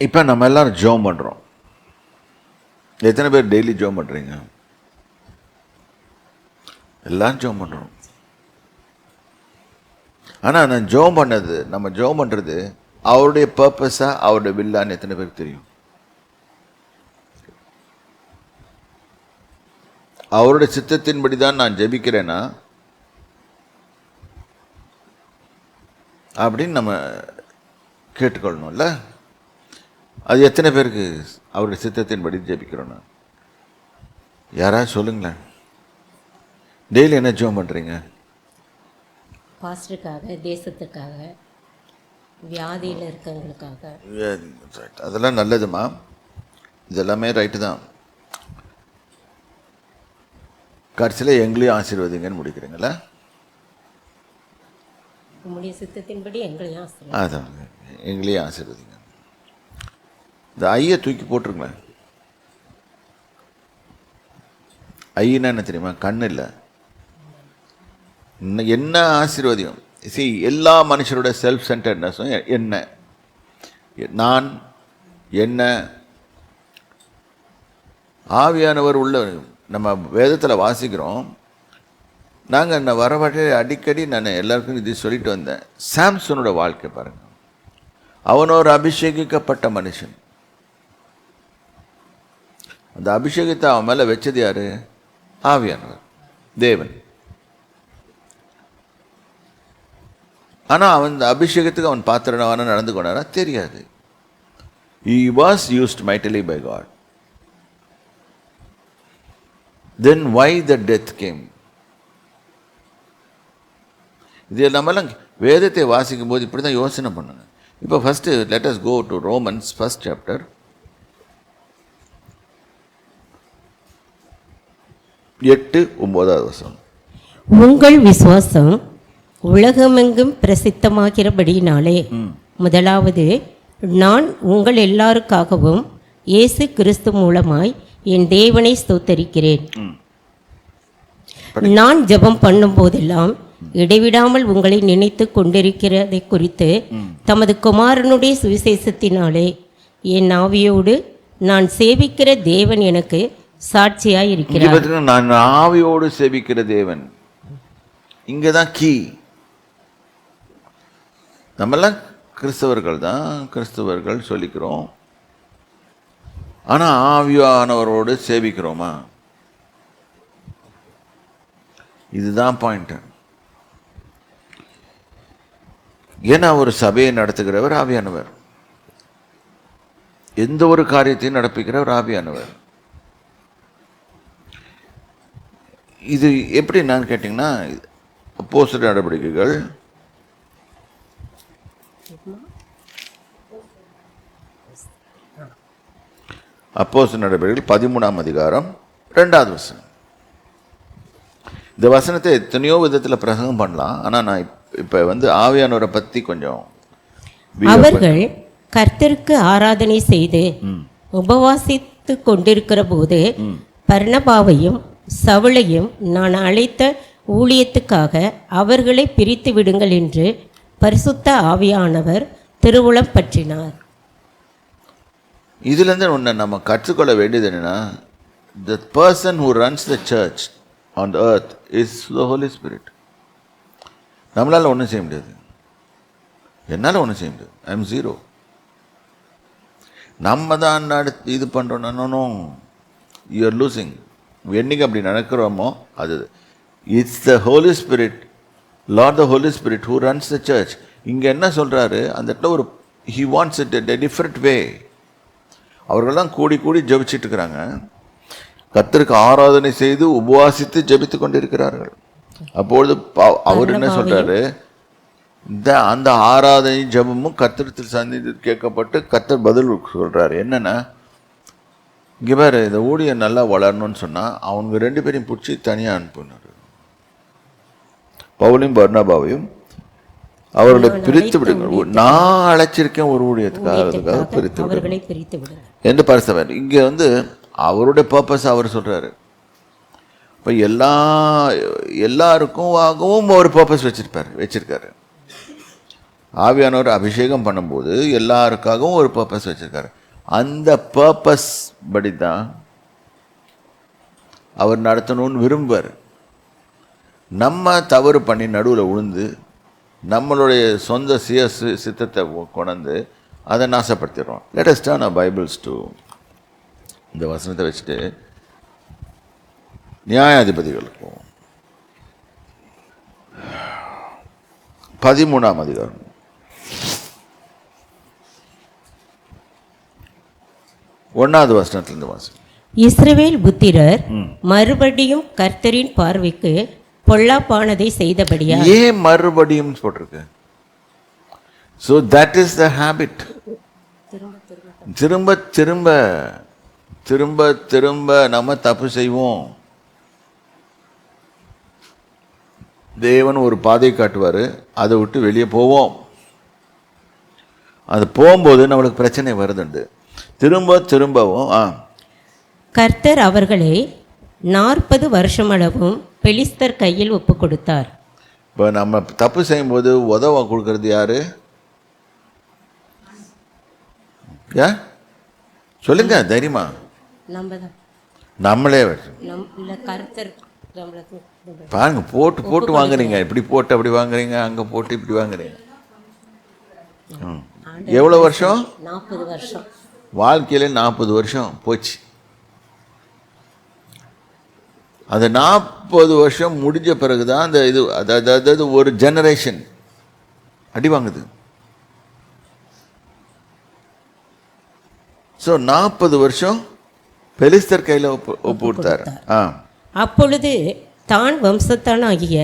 இப்போ நம்ம எல்லாரும் ஜோம் பண்ணுறோம் எத்தனை பேர் டெய்லி ஜோம் பண்ணுறீங்க எல்லாரும் ஜோம் பண்ணுறோம் ஆனால் நான் ஜோம் பண்ணது நம்ம ஜோம் பண்ணுறது அவருடைய பர்பஸாக அவருடைய வில்லான்னு எத்தனை பேருக்கு தெரியும்? அவருடைய சித்தத்தின்படி தான் நான் ஜெபிக்கிறேன்னா அப்படின்னு நம்ம கேட்டுக்கொள்ளணும்ல? அது எத்தனை பேருக்கு அவருடைய சித்தத்தின்படி ஜெபிக்கிறோன்னா யாராவது சொல்லுங்களேன். டெய்லி என்ன ஜோம் பண்ணுறீங்க பாஸ்டருக்காக தேசத்துக்காக வியாதியில் இருக்கவங்களுக்காக. அதெல்லாம் நல்லதுமா? இதெல்லாமே ரைட்டு தான். கடைசியில் எங்களையும் ஆசீர்வதிங்கன்னு முடிக்கிறீங்களா? உம்முடைய சித்தத்தின்படி எங்களையும் அதான். எங்களையும் ஆசீர்வதிங்க. இந்த ஐயை தூக்கி போட்டுருங்களேன் ஐயனா என்ன தெரியுமா? கண் இல்லை. என்ன ஆசீர்வதியம்? சி எல்லா மனுஷரோட செல்ஃப் சென்டர்னஸும் என்ன? நான் என்ன? ஆவியானவர் உள்ள நம்ம வேதத்தில் வாசிக்கிறோம். நாங்கள் என்ன வரவாட்டி அடிக்கடி நான் எல்லாருக்கும் இது சொல்லிட்டு வந்தேன். சாம்சனோட வாழ்க்கை பாருங்கள் அவன் ஒரு அபிஷேகிக்கப்பட்ட மனுஷன். அந்த அபிஷேகத்தை அவன் மேலே வச்சது யார்? ஆவியானவர் தேவன். ஆனால் அவன் இந்த அபிஷேகத்துக்கு அவன் பாத்திரனவான நடந்து கொண்டானா தெரியாது. He was used mightily by God then why the death came இது நம்மெல்லாம் வேதத்தை வாசிக்கும் போது இப்படி தான் யோசனை பண்ணுங்க. இப்போ first let us go to Romans first chapter எட்டு ஒன்பதாவது வசனம். உங்கள் விசுவாசம் உலகமெங்கும் பிரசித்தமாகிறபடியினாலே முதலாவது நான் உங்கள் எல்லாருக்காகவும் இயேசு கிறிஸ்து மூலமாய் என் தேவனை ஸ்தோத்தரிக்கிறேன். நான் ஜெபம் பண்ணும் போதெல்லாம் இடைவிடாமல் உங்களை நினைத்து கொண்டிருக்கிறதை குறித்து தமது குமாரனுடைய சுவிசேஷத்தினாலே என் ஆவியோடு நான் சேவிக்கிற தேவன் எனக்கு சாட்சியாய் இருக்கிறார் நான் ஆவியோடு சேவிக்கிற தேவன். இங்கே தான் கீ. நம்மெல்லாம் கிறிஸ்தவர்கள் தான் கிறிஸ்தவர்கள் சொல்லிக்கிறோம். ஆனால் ஆவியானவரோடு சேவிக்கிறோமா? இதுதான் பாயிண்ட் ஏன்னா ஒரு சபையை நடத்துகிறவர் ஆவியானவர். எந்த ஒரு காரியத்தையும் நடப்பிக்கிறவர் ஆவியானவர். இது எப்படி நான் கேட்டிங்கன்னா அப்போஸ்தலர் நடவடிக்கைகள். அப்போஸ்தலர் நடவடிக்கைகள் பதிமூணாம் அதிகாரம் ரெண்டாவது வசனம். இந்த வசனத்தை எத்தனையோ விதத்தில் பிரசங்கம் பண்ணலாம். ஆனால் நான் இப்போ வந்து ஆவியானவரை பற்றி கொஞ்சம் அவர்கள் கர்த்தருக்கு ஆராதனை செய்து உபவாசித்து கொண்டிருக்கிற போது பர்ணபாவையும் சவுளையும் நான் அழைத்த ஊழியத்துக்காக அவர்களை பிரித்து விடுங்கள் என்று பரிசுத்த ஆவியானவர் திருவுளம் பற்றினார். இதுலேருந்து ஒன்று நம்ம கற்றுக்கொள்ள வேண்டியது என்னென்னா the person who runs the church on the earth is the Holi spirit நம்மளால் ஒன்றும் செய்ய முடியாது. என்னால் ஒன்றும் செய்ய முடியாது. ஐ எம் ஜீரோ நம்ம தான் நடத்து இது பண்ணுறோம் யூஆர் லூசிங் என்னைக்கு அப்படி நடக்கிறோமோ அது it's the Holy Spirit Lord the Holy Spirit who runs the church இங்கே என்ன சொல்கிறாரு அந்த இடத்துல ஒரு he wants it a different way அவர்கள்லாம் கூடி கூடி ஜெபிச்சிட்டு இருக்கிறாங்க. கர்த்தருக்கு ஆராதனை செய்து உபவாசித்து ஜெபித்து கொண்டிருக்கிறார்கள். அப்பொழுது அவர் என்ன சொல்றாரு? இந்த அந்த ஆராதனை ஜெபமும் கர்த்தரத்தில் சந்தித்து கேட்கப்பட்டு கர்த்தர் பதில் சொல்றாரு. என்னன்னா இங்க பாரு இந்த ஊழியம் நல்லா வளரணும்னு சொன்னா அவங்க ரெண்டு பேரையும் பிடிச்சி தனியா அனுப்புனாரு. பவுலையும் பர்ணபாவையும் அவர்களை பிரித்து விடுங்கள். நான் அழைச்சிருக்கேன் ஒரு ஊழியத்துக்காக அதுக்காக பிரித்து விடுங்கள். என்று பரிசவர் இங்கே வந்து அவருடைய பர்பஸ் அவர் சொல்கிறாரு இப்போ எல்லா எல்லாருக்கும் ஆகவும் ஒரு பர்பஸ் வச்சிருப்பாரு வச்சிருக்காரு. ஆவியானவர் அபிஷேகம் பண்ணும்போது எல்லாருக்காகவும் ஒரு பர்பஸ் வச்சிருக்காரு. அந்த பர்பஸ் படி தான் அவர் நடத்தணும்னு விரும்புவார். நம்ம தவறு பண்ணி நடுவில் விழுந்து நம்மளுடைய சொந்த சுய சித்தத்தை கொ- கொண்டு அதை நாசப்படுத்திடுறோம். லேட்டஸ்டாக நான் பைபிள்ஸ் டூ இந்த வசனத்தை வச்சுட்டு நியாயாதிபதிகளுக்கும் பதிமூணாம் அதிகாரம். ஒன்றாவது வசனத்திலிருந்து வாசி. இஸ்ரவேல் புத்திரர் மறுபடியும் கர்த்தரின் பார்வைக்கு பொல்லாப்பானதை செய்தபடியா ஏன் மறுபடியும் போட்டிருக்கு so that is the habit திரும்ப திரும்ப திரும்ப திரும்ப நம்ம தப்பு செய்வோம். தேவன் ஒரு பாதை காட்டுவார் அதை விட்டு வெளியே போவோம். அது போகும்போது நம்மளுக்கு பிரச்சனை வருதுண்டு. திரும்ப திரும்பவும் ஆ. கர்த்தர் அவர்களை நாற்பது வருஷமளவும் பெலிஸ்தர் கையில் ஒப்பு கொடுத்தார் இப்போ நம்ம தப்பு செய்யும்போது உதவ கொடுக்கறது யாரு? யா? சொல்லுங்க தைரியமா. நம்ம தான் நம்மளே கர்த்தர் பாருங்க போட்டு போட்டு வாங்குறீங்க. இப்படி போட்டு அப்படி வாங்குறீங்க அங்கே போட்டு இப்படி வாங்குறீங்க. எவ்வளோ வருஷம்? நாற்பது வருஷம். வாழ்க்கையில நாற்பது வருஷம் போச்சு. அந்த நாற்பது வருஷம் முடிஞ்ச பிறகு தான் அந்த இது அதாவது அதாவது ஒரு ஜெனரேஷன் அடி வாங்குது. ஸோ நாற்பது வருஷம் பெலிஸ்தர் கையில் ஒப்பு ஒப்பு கொடுத்தாரு. ஆ. அப்பொழுது தான் வம்சத்தானாகிய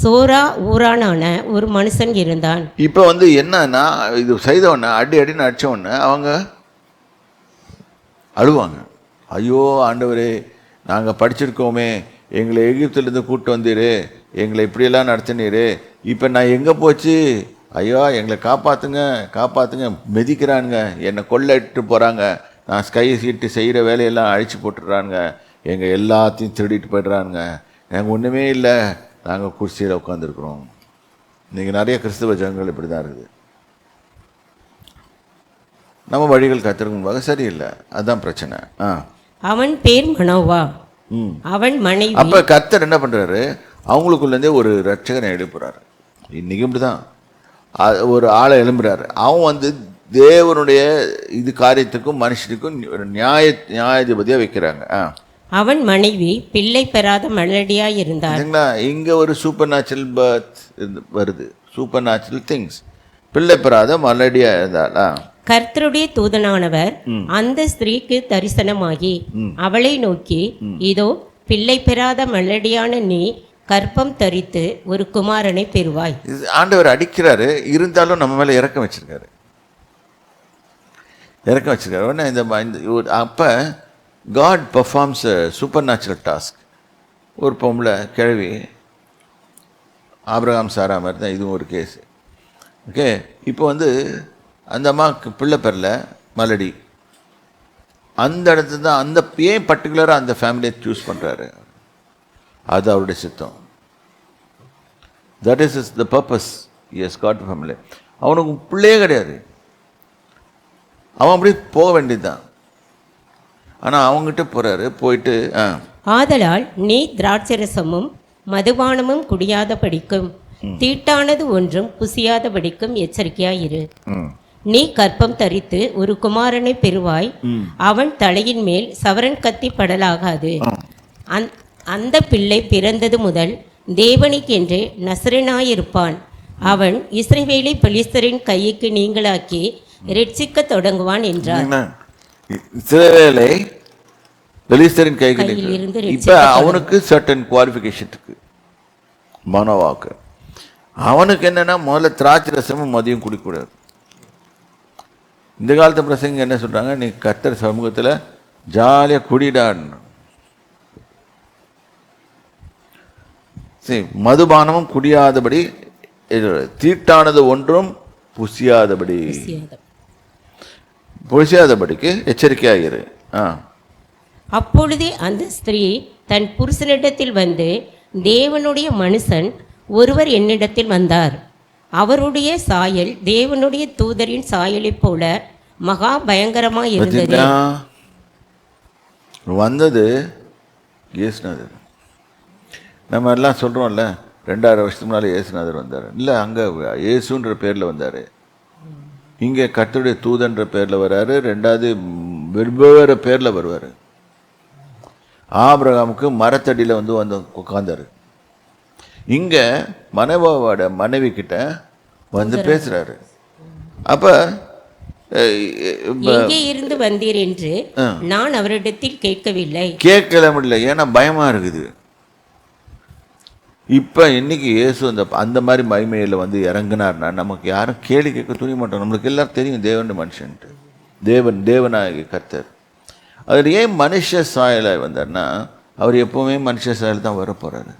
சோரா ஊரானான ஒரு மனுஷன் இருந்தான். இப்போ வந்து என்னன்னா இது செய்த உடனே அடி அடின்னு அடிச்ச உடனே அவங்க அழுவாங்க. ஐயோ ஆண்டவரே நாங்கள் படிச்சிருக்கோமே எங்களை எகிப்திலேருந்து கூப்பிட்டு வந்தீரு எங்களை இப்படியெல்லாம் நடத்தினீரு இப்போ நான் எங்கே போச்சு? ஐயோ எங்களை காப்பாற்றுங்க காப்பாற்றுங்க மிதிக்கிறானுங்க என்னை கொள்ளைட்டு போகிறாங்க நான் ஸ்கை சீட்டு செய்கிற வேலையெல்லாம் அழிச்சு போட்டுடுறானுங்க எங்கள் எல்லாத்தையும் திருடிட்டு போயிடுறானுங்க. நாங்கள் ஒன்றுமே இல்லை நாங்கள் குர்சியில் உட்காந்துருக்குறோம் இன்றைக்கி நிறைய கிறிஸ்தவ ஜனங்கள் இப்படி தான் இருக்குது. நம்ம வழிகள் கத்திற்கு முன்பாக சரியில்லை. அதுதான் பிரச்சனை. ஆ. அவன் பேர் மனோவா. ம். அவன் மனைவி. அப்போ கர்த்தர் என்ன பண்ணுறாரு அவங்களுக்குள்ளேருந்தே ஒரு ரட்சகனை எழுப்புறாரு. இன்றைக்கி இப்படி தான் ஒரு ஆளை எழும்புறாரு. அவன் வந்து தேவனுடைய இது காரியத்துக்கும் மனுஷனுக்கும் நியாய நியாயாதிபதியாக வைக்கிறாங்க. ஆ. அவன் மனைவி பிள்ளை பெறாத மலடியாய் இருந்தார். இங்கே ஒரு சூப்பர் நேச்சுரல் பர்த் வருது. சூப்பர் நேச்சுரல் திங்ஸ் பிள்ளை பெறாத மலடியாக இருந்தாளா கர்த்தருடைய தூதனானவர் அந்த ஸ்திரீக்கு தரிசனமாகி அவளை நோக்கி இதோ பிள்ளை பெறாத மலடியான நீ கற்பம் தரித்து ஒரு குமாரனை பெறுவாய். ஆண்டவர் அடிக்கிறாரு இருந்தாலும் நம்ம மேலே இறக்கம் வச்சிருக்காரு. இறக்கம் வச்சிருக்காரு. உடனே இந்த அப்போ God performs supernatural task ஒரு பொம்பளை கிழவி ஆபிரகாம் சாரா மாதிரி தான் இதுவும் ஒரு கேஸு ஓகே இப்போ வந்து அந்த அம்மாவுக்கு பிள்ளை பெறல மலடி. அந்த இடத்துல தான் அந்த ஏன் பர்டிகுலராக அந்த ஃபேமிலியை சூஸ் பண்ணுறாரு அது அவருடைய சித்தம். That is is the purpose as God family அவனுக்கு பிள்ளையே கிடையாது. அவன் அப்படியே போக வேண்டியதுதான். ஆனால் அவங்ககிட்ட போகிறாரு போயிட்டு ஆ. ஆதலால் நீ திராட்சரசமும் மதுபானமும் குடியாத படிக்கும் தீட்டானது ஒன்றும் புசியாத படிக்கும் எச்சரிக்கையாயிரு நீ கற்பம் தரித்து ஒரு குமாரனை பெறுவாய். அவன் தலையின் மேல் சவரன் கத்தி படலாகாது. அந் அந்த பிள்ளை பிறந்தது முதல் தேவனுக்கென்று நசரனாயிருப்பான். அவன் இஸ்ரவேலை பெலிஸ்தரின் கைக்கு நீங்களாக்கி ரட்சிக்கத் தொடங்குவான் என்றார்? இஸ்ரவேலை பெலிஸ்தரின் கைக்கு கையில் இருந்து இப்போ அவனுக்கு சர்டன் குவாலிஃபிகேஷன் இருக்கு. மனோவாக்கு. அவனுக்கு என்னன்னா முதல்ல திராட்சை ரசமும் மதியம் குடிக்கக்கூடாது இந்த காலத்து பிரசங்க என்ன சொல்றாங்க? நீ கத்தர் சமூகத்தில் ஜாலியாக குடிடான்னு சரி மதுபானமும் குடியாதபடி தீட்டானது ஒன்றும் புசியாதபடி. புசியாத. புசியாதபடிக்கு எச்சரிக்கையாகிரு ஆ. அப்பொழுதே அந்த ஸ்திரீ தன் புருஷனிடத்தில் வந்து தேவனுடைய மனுஷன் ஒருவர் என்னிடத்தில் வந்தார். அவருடைய சாயல் தேவனுடைய தூதரின் சாயலைப் போல மகா பயங்கரமாக இருந்தது. வந்தது இயேசுநாதர். நம்ம எல்லாம் சொல்கிறோம்ல ரெண்டாயிரம் வருஷத்துக்கு முன்னாலே இயேசுநாதர் வந்தார். இல்லை அங்கே இயேசுன்ற பேரில் வந்தார். இங்கே கர்த்தருடைய தூதன்ற பேரில் வராரு ரெண்டாவது வெவ்வேறு பேரில் வருவார். ஆபிரகாமுக்கு மரத்தடியில் வந்து வந்து உட்காந்தாரு இங்கே மனைவாவோட மனைவி கிட்ட வந்து பேசுகிறாரு அப்போ எங்கே இருந்து வந்தீர் என்று நான் அவரிடத்தில் கேட்கவில்லை. கேட்கல முடியல. ஏன்னா பயமா இருக்குது. இப்போ இன்னைக்கு இயேசு அந்த அந்த மாதிரி மகிமையில் வந்து இறங்குனார்னா நமக்கு யாரும் கேள்வி கேட்க துணிய மாட்டோம். நம்மளுக்கு எல்லாரும் தெரியும் தேவன் மனுஷன்ட்டு. தேவன் தேவனாகி கர்த்தர். அவர் ஏன் மனுஷ சாயலாய் வந்தார்னா அவர் எப்பவுமே மனுஷ சாயல் தான் வர போறாரு